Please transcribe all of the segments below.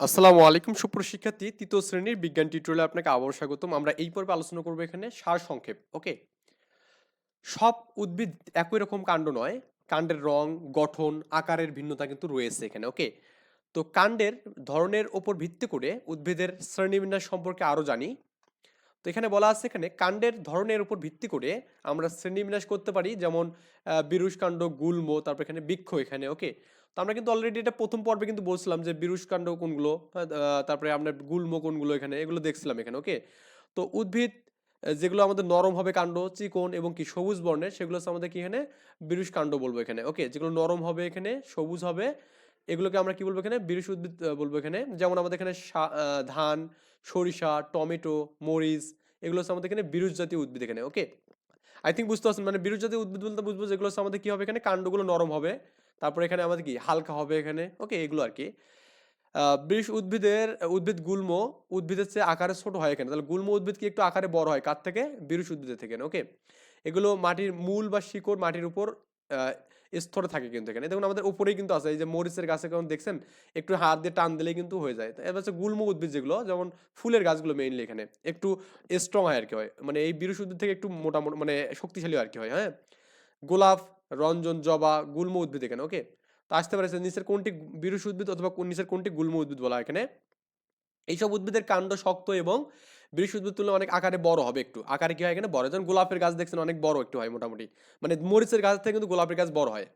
আসসালামু আলাইকুম সুপ্রশিক্ষার্থী তৃতীয় শ্রেণির বিজ্ঞান টিউটোরিয়ালে আপনাকে আবার স্বাগতম। আমরা এই পর্বে আলোচনা করব এখানে সার সংক্ষেপ, ওকে? সব উদ্ভিদ একই রকম কাণ্ড নয়, কাণ্ডের রং, গঠন, আকারের ভিন্নতা কিন্তু রয়েছে এখানে, ওকে? তো কাণ্ডের ধরনের ওপর ভিত্তি করে উদ্ভিদের শ্রেণীবিন্যাস সম্পর্কে আরও জানি। তো এখানে বলা আছে এখানে কাণ্ডের ধরনের উপর ভিত্তি করে আমরা শ্রেণীবিন্যাস করতে পারি, যেমন বিরুষ কাণ্ড গুল্ম, তারপর এখানে বৃক্ষ এখানে, ওকে? তো আমরা কিন্তু অলরেডি এটা প্রথম পর্বে কিন্তু বলছিলাম যে বিরুষ কাণ্ড কোনগুলো তারপরে আমরা গুল্ম কোনগুলো এখানে, এগুলো দেখছিলাম এখানে ওকে তো উদ্ভিদ যেগুলো আমাদের নরম হবে কাণ্ড, চিকন এবং কি সবুজ বর্ণের, সেগুলো হচ্ছে আমাদের কি এখানে? বিরুষ কাণ্ড বলব এখানে ওকে যেগুলো নরম হবে এখানে, সবুজ হবে, এগুলোকে আমরা কি বলব এখানে? বিরুষ উদ্ভিদ বলব এখানে। যেমন আমাদের এখানে ধান, সরিষা, টমেটো, মরিচ, এগুলো হচ্ছে আমাদের এখানে বিরুষ জাতীয় উদ্ভিদ এখানে ওকে আই থিঙ্ক বুঝতে পারছেন মানে বিরুষ জাতীয় উদ্ভিদ বলতে বুঝব যেগুলো হচ্ছে আমাদের কি হবে এখানে? কাণ্ডগুলো নরম হবে। তারপরে এখানে আমাদের কি? হালকা হবে এখানে। ওকে, এগুলো আর কি বৃষ উদ্ভিদের, উদ্ভিদ গুল্ম, উদ্ভিদের চেয়ে আকারে ছোট হয় এখানে। তাহলে গুল্ম উদ্ভিদ কি একটু আকারে বড় হয়? কার থেকে? বিরুষ উদ্ভিদের থেকে, ওকে? এগুলো মাটির মূল বা শিকড় মাটির উপর স্তরে থাকে কিন্তু এখানে। দেখুন আমাদের উপরেই কিন্তু আছে। এই যে মরিচের গাছে কেমন দেখছেন? একটু হাত দিয়ে টান দিলেই কিন্তু হয়ে যায়। এবার হচ্ছে গুল্ম উদ্ভিদ যেগুলো, যেমন ফুলের গাছগুলো মেইনলি এখানে। একটু স্ট্রং হয় আর কি হয়। মানে এই বিরুষ উদ্ভিদ থেকে একটু মোটামুটি মানে শক্তিশালী আর কি হয় হ্যাঁ? গোলাপ রঞ্জন, জবা, গুল্ম উদ্ভিদ এখানে ওকে তো আসতে পারে নিচের কোনটি বিরুষ উদ্ভিদ অথবা নিচের কোনটি গুল্ম উদ্ভিদ বলা এখানে। এইসব উদ্ভিদের কাণ্ড শক্ত এবং বিরুষ উদ্ভিদ তুলনায় অনেক আকারে বড় হবে একটু। আকারে কি হয় এখানে? বড়। যেমন গোলাপের গাছ দেখছেন অনেক বড় একটু হয় মোটামুটি। মানে মরিচের গাছ থেকে কিন্তু গোলাপের গাছ বড় হয়।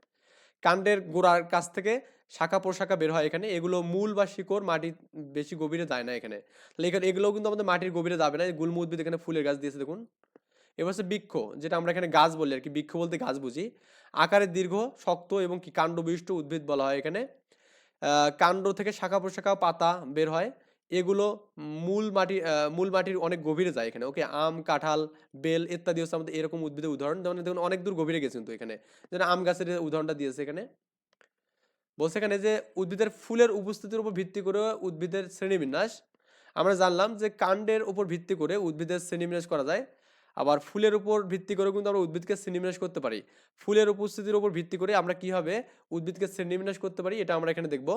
কাণ্ডের গোড়ার কাছ থেকে শাখা প্রশাখা বের হয় এখানে। এগুলো মূল বা শিকড় মাটি বেশি গভীরে যায় না এখানে। তাহলে এখানে এগুলোও কিন্তু আমাদের মাটির গভীরে যাবে না। গুল্ম উদ্ভিদ এখানে ফুলের গাছ দিয়েছে দেখুন। এবার হচ্ছে বৃক্ষ, যেটা আমরা এখানে গাছ বলি আর কি বৃক্ষ বলতে গাছ বুঝি। আকারে দীর্ঘ, শক্ত এবং কি কাণ্ড বিশিষ্ট উদ্ভিদ বলা হয় এখানে। কাণ্ড থেকে শাখা প্রশাখা পাতা বের হয়। এগুলো মূল মাটি মূল মাটির অনেক গভীরে যায় এখানে। ওকে, আম, কাঁঠাল, বেল ইত্যাদি হচ্ছে আমাদের এরকম উদ্ভিদের উদাহরণ। যেমন দেখুন, অনেক দূর গভীরে গেছে কিন্তু এখানে। যেন আম গাছের উদাহরণটা দিয়েছে এখানে। বলছে এখানে যে, উদ্ভিদের ফুলের উপস্থিতির উপর ভিত্তি করে উদ্ভিদের শ্রেণীবিন্যাস। আমরা জানলাম যে, কাণ্ডের উপর ভিত্তি করে উদ্ভিদের শ্রেণীবিন্যাস করা যায়। আবার ফুলের উপর ভিত্তি করে কিন্তু আমরা উদ্ভিদকে শ্রেণীবিন্যাস করতে পারি। ফুলের উপস্থিতির উপর ভিত্তি করে আমরা কীভাবে উদ্ভিদকে শ্রেণীবিন্যাস করতে পারি। এটা আমরা এখানে দেখব।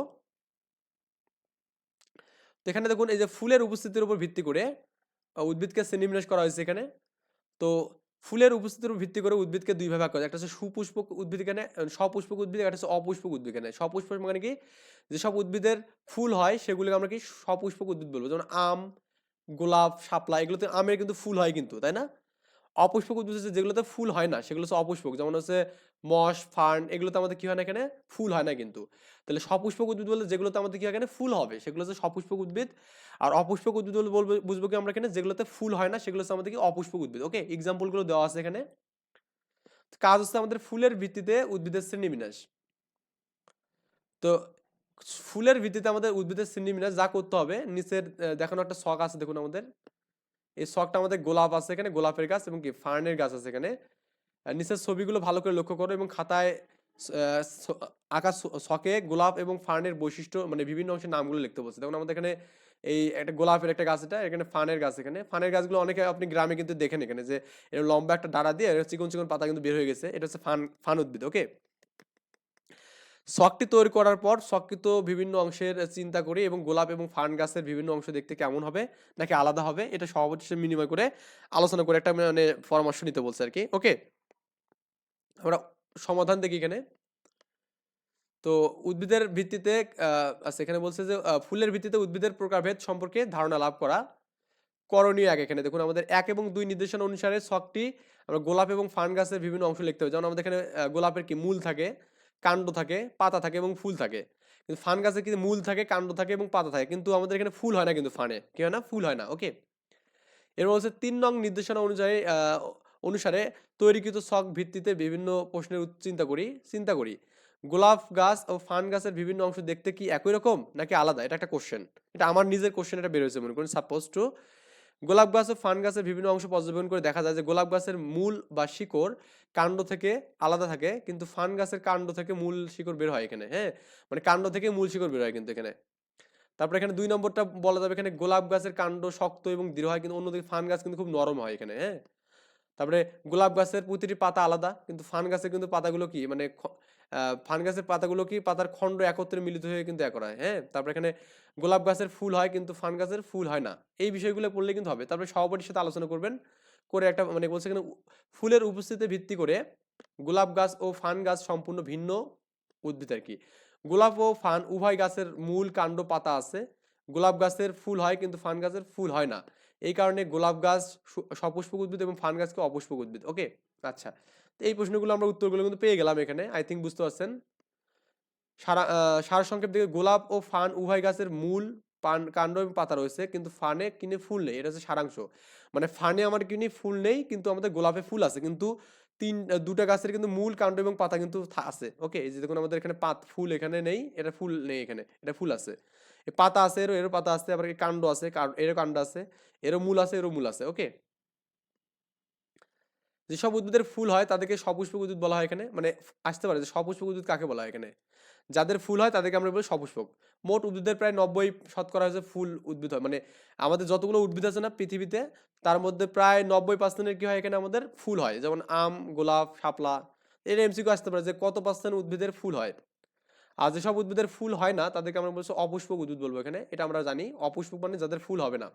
তো এখানে দেখুন, এই যে ফুলের উপস্থিতির উপর ভিত্তি করে উদ্ভিদকে শ্রেণীবিন্যাস করা হয়েছে এখানে। তো ফুলের উপস্থিতির উপর ভিত্তি করে উদ্ভিদকে দুই ভাগে করা। একটা হচ্ছে সুপুষ্পক উদ্ভিদ এখানে সপুষ্পক উদ্ভিদ, একটা হচ্ছে অপুষ্পক উদ্ভিদ এখানে। সপুষ্পক মানে কি? যেসব উদ্ভিদের ফুল হয়, সেগুলোকে আমরা কি? সপুষ্পক উদ্ভিদ বলব। যেমন আম, গোলাপ, শাপলা, এগুলোতে আমের কিন্তু ফুল হয় কিন্তু, তাই না? অপুষ্পক উদ্ভিদ হচ্ছে যেগুলোতে ফুল হয় না, সেগুলো হচ্ছে অপুষ্পক। যেমন হচ্ছে মশ, ফার্ন, এগুলোতে আমাদের কি হয় না এখানে? ফুল হয় না কিন্তু। তাহলে সপুষ্পক উদ্ভিদ বলতে যেগুলোতে আমাদের কি হয় এখানে? ফুল হবে। সেগুলো হচ্ছে সপুষ্পক উদ্ভিদ। আর অপুষ্পক উদ্ভিদ বলব বুঝব কি আমরা এখানে যেগুলোতে ফুল হয় না, সেগুলো হচ্ছে আমাদের কি? অপুষ্পক উদ্ভিদ। ওকে এক্সাম্পলগুলো দেওয়া আছে এখানে। কাজ হচ্ছে আমাদের ফুলের ভিত্তিতে উদ্ভিদের শ্রেণীবিন্যাস। তো ফুলের ভিত্তিতে আমাদের উদ্ভিদের শ্রেণীবিন্যাস যা করতে হবে, নিচের দেখানো একটা শখ আছে দেখুন আমাদের। এই শখটা আমাদের গোলাপ আছে এখানে গোলাপের গাছ এবং কি ফার্নের গাছ আছে এখানে। নিচের ছবিগুলো ভালো করে লক্ষ্য করো এবং খাতায় আহ, ছ- আঁকা ছ- গোলাপ এবং ফার্নের বৈশিষ্ট্য মানে বিভিন্ন অংশের নামগুলো লিখতে বলছে। দেখুন আমাদের এখানে এই একটা গোলাপের একটা গাছ এটা এখানে ফানের গাছ এখানে। ফানের গাছগুলো অনেকে আপনি গ্রামে কিন্তু দেখেন এখানে যে এর লম্বা একটা ডাড়া দিয়ে চিকন চিকন পাতা কিন্তু বের হয়ে গেছে। এটা হচ্ছে ফান ফান উদ্ভিদ ওকে শখটি তৈরি করার পর শখকৃত বিভিন্ন অংশের চিন্তা করি এবং গোলাপ এবং ফান গাছের বিভিন্ন অংশ দেখতে কেমন হবে, নাকি আলাদা হবে, এটা সভাপতির সাথে বিনিময় করে আলোচনা করে একটা মানে পরামর্শ নিতে বলছে আর কি। ওকে আমরা সমাধান দেখি এখানে। তো উদ্ভিদের ভিত্তিতে আচ্ছা এখানে বলছে যে ফুলের ভিত্তিতে উদ্ভিদের প্রকারভেদ সম্পর্কে ধারণা লাভ করা করণীয় এক এখানে। দেখুন, আমাদের এক এবং দুই নির্দেশনা অনুসারে শখটি আমরা গোলাপ এবং ফান গাছের বিভিন্ন অংশ লিখতে হবে। যেমন আমাদের এখানে গোলাপের কি মূল থাকে কাণ্ড থাকে, পাতা থাকে এবং ফুল থাকে। কিন্তু ফান গাছে কিন্তু মূল থাকে, কাণ্ড থাকে এবং পাতা থাকে। কিন্তু আমাদের এখানে ফুল হয় না কিন্তু ফানে। কি হয় না? ফুল হয় না, ওকে? এরপর হচ্ছে তিন নং নির্দেশনা অনুযায়ী অনুসারে তৈরিকৃত শখ ভিত্তিতে বিভিন্ন প্রশ্নের চিন্তা করি চিন্তা করি। গোলাপ গাছ ও ফান গাছের বিভিন্ন অংশ দেখতে কি একই রকম নাকি আলাদা? এটা একটা কোশ্চেন এটা আমার নিজের কোশ্চেন এটা বের হয়েছে মনে করুন। সাপোজ টু গোলাপ গাছ ও ফান গাছের বিভিন্ন অংশ পর্যবেক্ষণ করে দেখা যায় যে গোলাপ গাছের মূল বা শিকড় কাণ্ড থেকে আলাদা থাকে, কিন্তু ফান গাছের কাণ্ড থেকে মূল শিকড় বের হয় এখানে হ্যাঁ? মানে কাণ্ড থেকে মূল শিকড় বের হয় কিন্তু এখানে। তারপর এখানে দুই নম্বরটা বলা যাবে এখানে গোলাপ গাছের কাণ্ড শক্ত এবং দৃঢ় হয়, কিন্তু অন্যদিকে ফান গাছ কিন্তু খুব নরম হয় এখানে হ্যাঁ? তারপরে গোলাপ গাছের প্রতিটি পাতা আলাদা, কিন্তু ফান গাছের কিন্তু পাতাগুলো কি? মানে খ- ফানগাসের পাতাগুলো কি পাতার খণ্ড একত্রে মিলিত হয়ে কিন্তু এক হয় হ্যাঁ? তারপর এখানে গোলাপ গাছের ফুল হয় কিন্তু ফান গাছের ফুল হয় না। এই বিষয়গুলো পড়লে কিন্তু হবে। তারপরে সভাপতির সাথে আলোচনা করবেন, করে একটা মানে বলছে এখানে ফুলের উপস্থিতিতে ভিত্তি করে গোলাপ গাছ ও ফান গাছ সম্পূর্ণ ভিন্ন উদ্ভিদ আর কি। গোলাপ ও ফান উভয় গাছের মূল কাণ্ড পাতা আছে। গোলাপ গাছের ফুল হয় কিন্তু ফান গাছের ফুল হয় না। এই কারণে গোলাপ গাছ সপুষ্পক উদ্ভিদ এবং ফান গাছকে অপুষ্পক উদ্ভিদ, ওকে? আচ্ছা এই প্রশ্নগুলো আমরা উত্তরগুলো কিন্তু পেয়ে গেলাম এখানে। আই থিঙ্ক বুঝতে পারছেন। সারা সার সংক্ষেপ দিকে গোলাপ ও ফান উভয় গাছের মূল পান, কাণ্ড এবং পাতা রয়েছে, কিন্তু ফানে কিনে ফুল নেই, এটা হচ্ছে সারাংশ। মানে ফানে আমার কিনে ফুল নেই, কিন্তু আমাদের গোলাপে ফুল আছে, কিন্তু তিন দুটা গাছের কিন্তু মূল কাণ্ড এবং পাতা কিন্তু আছে, ওকে? যে দেখুন আমাদের এখানে পাত, ফুল এখানে নেই, এটা ফুল নেই এখানে, এটা ফুল আছে। পাতা আছে, এরও এরও পাতা আছে, আবার কাণ্ড আছে এরও কাণ্ড আছে, এরও মূল আছে, এরও মূল আছে, ওকে? যেসব উদ্ভিদের ফুল হয় তাদেরকে সপুষ্পক উদ্ভিদ বলা হয় এখানে। মানে আসতে পারে যে সপুষ্পক উদ্ভিদ কাকে বলা হয় এখানে? যাদের ফুল হয় তাদেরকে আমরা বলি সপুষ্পক। মোট উদ্ভিদের প্রায় নব্বই শতকরা হচ্ছে ফুল উদ্ভিদ হয়। মানে আমাদের যতগুলো উদ্ভিদ আছে না পৃথিবীতে, তার মধ্যে প্রায় নব্বই পার্সেন্টের কী হয় এখানে আমাদের ফুল হয়। যেমন আম, গোলাপ, শাপলা, এর এমসিকিউ আসতে পারে যে কত পার্সেন্ট উদ্ভিদের ফুল হয়। আর যেসব উদ্ভিদের ফুল হয় না তাদেরকে আমরা বলছি অপুষ্পক উদ্ভিদ বলব এখানে। এটা আমরা জানি। অপুষ্পক মানে যাদের ফুল হবে না।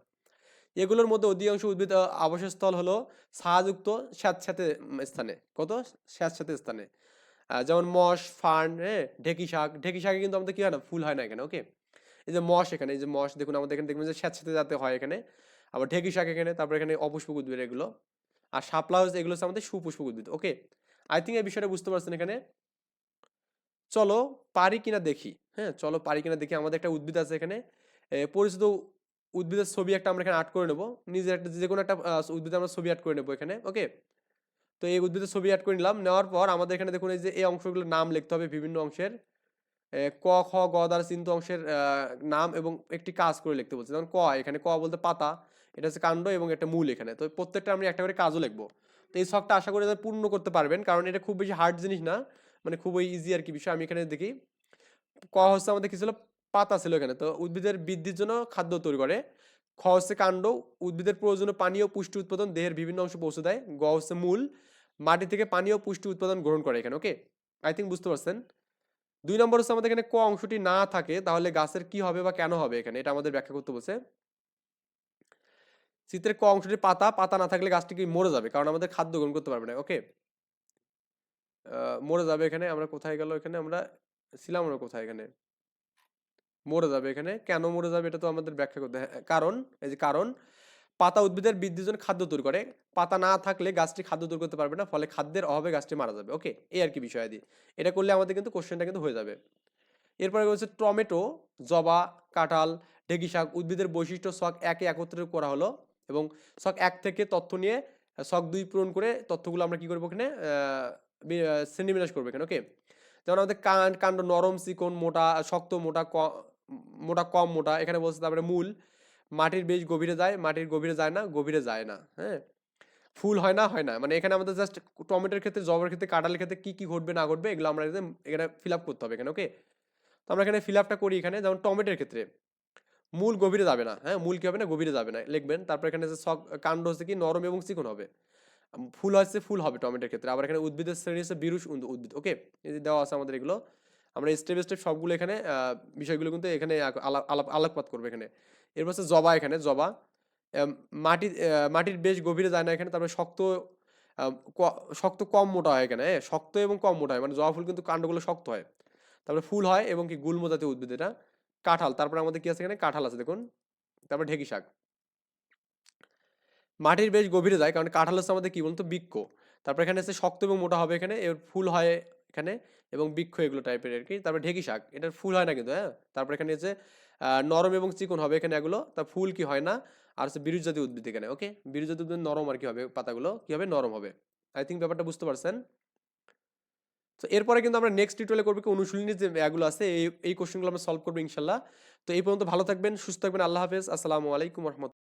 এগুলোর মধ্যে অধিকাংশ উদ্ভিদ আবাসস্থল হলো ছায়াযুক্ত স্যাঁতস্যাঁতে স্থানে। কত? স্যাঁতস্যাঁতে স্থানে। যেমন মশ, ফার্ন হ্যাঁ ঢেকি শাক। ঢেকি শাকে কিন্তু আমাদের কি হয় না? ফুল হয় না এখানে ওকে এই যে মশ এখানে, এই যে মশ, দেখুন আমাদের এখানে দেখবেন যে স্যাঁতস্যাঁতে যাতে হয় এখানে। আবার ঢেকি শাক এখানে, তারপর এখানে অপুষ্পক উদ্ভিদ এগুলো। আর শাপলা হচ্ছে এগুলো হচ্ছে আমাদের সুপুষ্পক উদ্ভিদ ওকে আই থিঙ্ক এই বিষয়টা বুঝতে পারছেন এখানে। চলো পারি কিনা দেখি হ্যাঁ? চলো পারি কিনা দেখি, আমাদের একটা উদ্ভিদ আছে এখানে। পরিচিত উদ্ভিদের ছবি একটা আমরা এখানে আর্ট করে নেব। নিজের একটা, যে কোনো একটা উদ্ভিদের আমরা ছবি আর্ট করে নেব এখানে ওকে তো এই উদ্ভিদের ছবি আর্ট করে নিলাম। নেওয়ার পর আমাদের এখানে দেখুন এই যে এই অংশগুলোর নাম লিখতে হবে বিভিন্ন অংশের। ক, খ, গ দ্বারা চিহ্নিত অংশের নাম এবং একটি কাজ করে লিখতে বলছে। যেমন ক, এখানে ক বলতে পাতা, এটা হচ্ছে কাণ্ড এবং একটা মূল এখানে। তো প্রত্যেকটা আমি একটা করে কাজও লিখব। তো এই শখটা আশা করি পূর্ণ করতে পারবেন, কারণ এটা খুব বেশি হার্ড জিনিস না মানে খুবই ইজি আর কি বিষয়। আমি এখানে দেখি। ক হচ্ছে আমাদের কি ছিল? পাতা ছিল এখানে। তো উদ্ভিদের বৃদ্ধির জন্য খাদ্য তৈরি করে। খ হচ্ছে কাণ্ড, উদ্ভিদের প্রয়োজনীয় পানি ও পুষ্টি উৎপাদন দেহের বিভিন্ন অংশ পৌঁছে দেয়। গ হচ্ছে মূল, মাটি থেকে পানি ও পুষ্টি উৎপাদন গ্রহণ করে এখানে, ওকে? আই থিঙ্ক বুঝতে পারছেন। দুই নম্বর হচ্ছে আমাদের এখানে ক অংশটি না থাকে, তাহলে গাছের কি হবে বা কেন হবে এখানে? এটা আমাদের ব্যাখ্যা করতে বলছে। চিত্রের ক অংশটি পাতা পাতা না থাকলে গাছটি কি মরে যাবে? কারণ আমাদের খাদ্য গ্রহণ করতে পারবে না, ওকে? মরে যাবে এখানে, আমরা কোথায় গেল এখানে? আমরা ছিলাম আমরা কোথায় এখানে? মরে যাবে এখানে। কেন মরে যাবে এটা তো আমাদের ব্যাখ্যা করতে কারণ, এই যে কারণ, পাতা উদ্ভিদের বৃদ্ধির জন্য খাদ্য তৈরি করে। পাতা না থাকলে গাছটি খাদ্য তৈরি করতে পারবে না, ফলে খাদ্যের অভাবে গাছটি মারা যাবে। ওকে, এই আর কি বিষয় দিয়ে এটা করলে আমাদের কিন্তু কোশ্চেনটা কিন্তু হয়ে যাবে। এরপরে হচ্ছে টমেটো, জবা, কাঁঠাল, ঢেকি শাক, উদ্ভিদের বৈশিষ্ট্য শখ একে একত্রিত করা হলো এবং শখ এক থেকে তথ্য নিয়ে, শখ দুই পূরণ করে তথ্যগুলো আমরা কি করব এখানে? শ্রেণীবিন্যাস করব এখানে, ওকে? যেমন আমাদের কাণ্ড কাণ্ড নরম, চিকন, মোটা, শক্ত, মোটা মোটা কম মোটা, এখানে বলছে তারপরে মূল, মাটির বেশ গভীরে যায়, মাটির গভীরে যায় না, গভীরে যায় না হ্যাঁ? ফুল হয় না হয় না মানে এখানে আমাদের জাস্ট টমেটোর ক্ষেত্রে জবের ক্ষেত্রে, কাঁঠালের ক্ষেত্রে কি কি ঘটবে, না ঘটবে, এগুলো আমরা এখানে- ফিল আপ করতে হবে এখানে ওকে তো আমরা এখানে ফিল আপটা করি এখানে, যেমন টমেটোর ক্ষেত্রে, মূল গভীরে যাবে না হ্যাঁ? মূল কি হবে না, গভীরে যাবে না, লিখবেন, তারপর এখানে যে সব কাণ্ড হচ্ছে কি, নরম এবং চিকন হবে ফুল হচ্ছে, ফুল হবে টমেটোর ক্ষেত্রে, আবার এখানে উদ্ভিদের শ্রেণি হচ্ছে বিরুষ উদ্ভিদ ওকে দেওয়া আছে আমাদের এগুলো আমরা স্টেপ স্টেপ সবগুলো এখানে বিষয়গুলো কিন্তু এখানে আলাপ আলোকপাত করব এখানে। এরপর হচ্ছে জবা এখানে জবা। মাটি মাটির বেশ গভীরে যায় না এখানে তারপরে শক্ত শক্ত কম মোটা হয় এখানে হ্যাঁ, শক্ত এবং কম মোটা হয় মানে জবা ফুল কিন্তু কাণ্ডগুলো শক্ত হয়। তারপরে ফুল হয় এবং কি গুল্ম জাতীয় উদ্ভিদ এটা কাঁঠাল তারপরে আমাদের কি আছে এখানে? কাঁঠাল আছে দেখুন। তারপরে ঢেকি শাক। মাটির বেশ গভীরে যায় কারণ কাঁঠাল হচ্ছে আমাদের কি বলতো বৃক্ষ। তারপর এখানে হচ্ছে শক্ত এবং মোটা হবে এখানে এর ফুল হয় এখানে এবং বৃক্ষ এগুলো টাইপের আর কি তারপরে ঢেকি শাক এটার ফুল হয় না কিন্তু হ্যাঁ? তারপর এখানে আহ, নরম এবং চিকন হবে এখানে এগুলো তার ফুল কি হয় না? আর হচ্ছে বিরুজ জাতীয় উদ্ভিদ এখানে ওকে বিরুজ জাতীয় উদ্ভিদ নরম আর কি হবে পাতাগুলো কি হবে? নরম হবে। আই থিঙ্ক ব্যাপারটা বুঝতে পারছেন? তো এরপরে কিন্তু আমরা নেক্সট টিউটোরিয়ালে করব কি অনুশীলনীর যে এগুলো আছে এই এই কোশ্চেনগুলো আমরা সলভ করব ইনশাল্লাহ। তো এই পর্যন্ত ভালো থাকবেন সুস্থ থাকবেন আল্লাহ হাফেজ। আসসালামু আলাইকুম রহমতুল্লাহ